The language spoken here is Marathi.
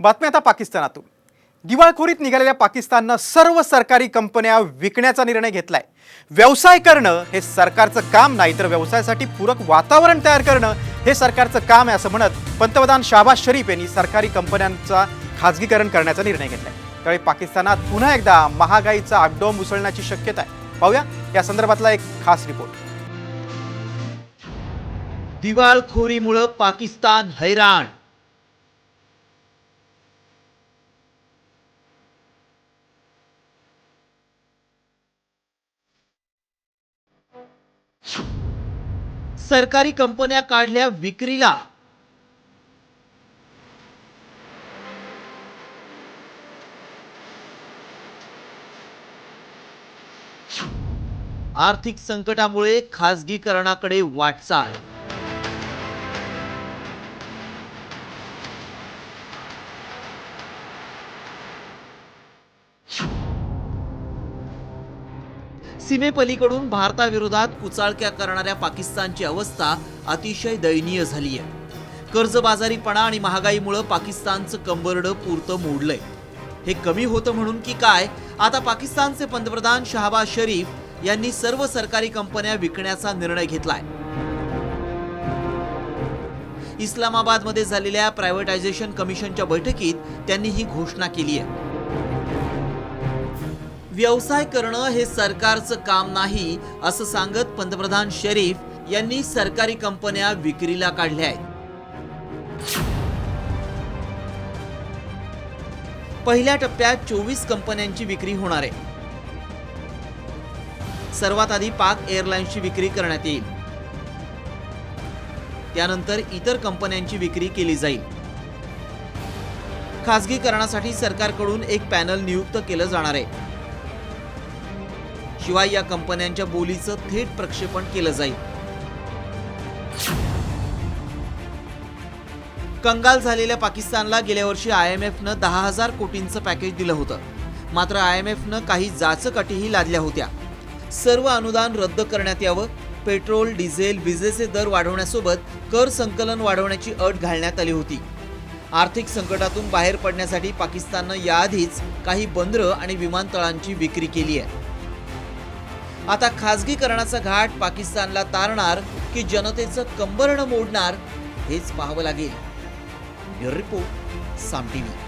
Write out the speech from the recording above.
बातमी आता पाकिस्तानातून. दिवाळखोरीत निघालेल्या पाकिस्ताननं सर्व सरकारी कंपन्या विकण्याचा निर्णय घेतलाय. व्यवसाय करणं हे सरकारचं काम नाही तर व्यवसायासाठी पूरक वातावरण तयार करणं हे सरकारचं काम आहे असं म्हणत पंतप्रधान शाबाज शरीफ यांनी सरकारी कंपन्यांचा खाजगीकरण करण्याचा निर्णय घेतलाय. त्यावेळी पाकिस्तानात पुन्हा एकदा महागाईचा आगडोम उसळण्याची शक्यता आहे. पाहूया या संदर्भातला एक खास रिपोर्ट. दिवाळखोरीमुळं पाकिस्तान हैराण. सरकारी कंपन्या काढल्या विक्रीला. आर्थिक संकटामुळे खासगीकरणाकडे वाटचाल. सीमेपलीकडून भारताविरोधात कुचाळक्या करणाऱ्या पाकिस्तानची अवस्था अतिशय दयनीय झाली आहे कर्जबाजारीपणा आणि महागाईमुळं पाकिस्तानचं कंबरडं पुरतं मोडलंय. हे कमी होतं म्हणून की काय? आता पाकिस्तानचे पंतप्रधान शहाबाज शरीफ यांनी सर्व सरकारी कंपन्या विकण्याचा निर्णय घेतलाय. इस्लामाबादमध्ये झालेल्या प्रायव्हेटायझेशन कमिशनच्या बैठकीत त्यांनी ही घोषणा केली आहे व्यवसाय करणं हे सरकारचं काम नाही असं सांगत पंतप्रधान शरीफ यांनी सरकारी कंपन्या विक्रीला काढल्या आहेत. पहिल्या टप्प्यात चोवीस कंपन्यांची विक्री होणार आहे. सर्वात आधी पाक एअरलाइन्सची विक्री करण्यात येईल. त्यानंतर इतर कंपन्यांची विक्री केली जाईल. खासगीकरणासाठी सरकारकडून एक पॅनल नियुक्त केलं जाणार आहे. शिवाय या कंपन्यांच्या बोलीचं थेट प्रक्षेपण केलं जाईल. कंगाल झालेल्या पाकिस्तानला गेल्या वर्षी आय एम एफनं दहा हजार कोटींचं पॅकेज दिलं होतं. मात्र आय एम एफनं काही जाचक अटीही लादल्या होत्या. सर्व अनुदान रद्द करण्यात यावं पेट्रोल डिझेल विजेचे दर वाढवण्यासोबत कर संकलन वाढवण्याची अट घालण्यात आली होती. आर्थिक संकटातून बाहेर पडण्यासाठी पाकिस्ताननं याआधीच काही बंदरं आणि विमानतळांची विक्री केली आहे. आता खासगीकरणाचा घाट पाकिस्तानला तारणार की जनतेचं कंबरणं मोडणार हेच पाहावं लागेल. ब्युरो रिपोर्ट साम टीव्ही